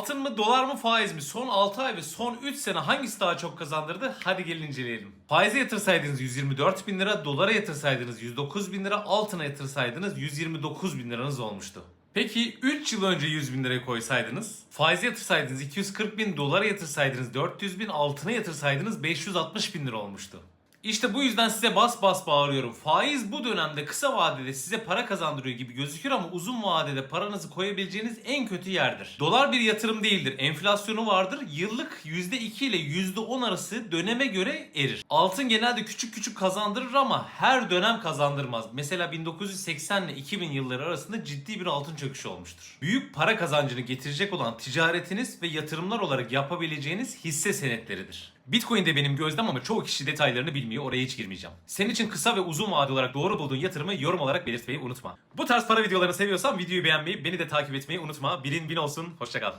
Altın mı, dolar mı, faiz mi? Son 6 ay ve son 3 sene hangisi daha çok kazandırdı? Hadi gelin inceleyelim. Faize yatırsaydınız 124 bin lira, dolara yatırsaydınız 109 bin lira, altına yatırsaydınız 129 bin liranız olmuştu. Peki 3 yıl önce 100 bin liraya koysaydınız, faize yatırsaydınız 240 bin, dolara yatırsaydınız 400 bin, altına yatırsaydınız 560 bin lira olmuştu. İşte bu yüzden size bas bas bağırıyorum. Faiz bu dönemde kısa vadede size para kazandırıyor gibi gözükür ama uzun vadede paranızı koyabileceğiniz en kötü yerdir. Dolar bir yatırım değildir. Enflasyonu vardır. Yıllık %2 ile %10 arası döneme göre erir. Altın genelde küçük küçük kazandırır ama her dönem kazandırmaz. Mesela 1980 ile 2000 yılları arasında ciddi bir altın çöküşü olmuştur. Büyük para kazancını getirecek olan ticaretiniz ve yatırımlar olarak yapabileceğiniz hisse senetleridir. Bitcoin de benim gözlem ama çoğu kişi detaylarını bilmiyor. Oraya hiç girmeyeceğim. Senin için kısa ve uzun vade olarak doğru bulduğun yatırımı yorum olarak belirtmeyi unutma. Bu tarz para videolarını seviyorsan videoyu beğenmeyi, beni de takip etmeyi unutma. Bilin bin olsun. Hoşçakal.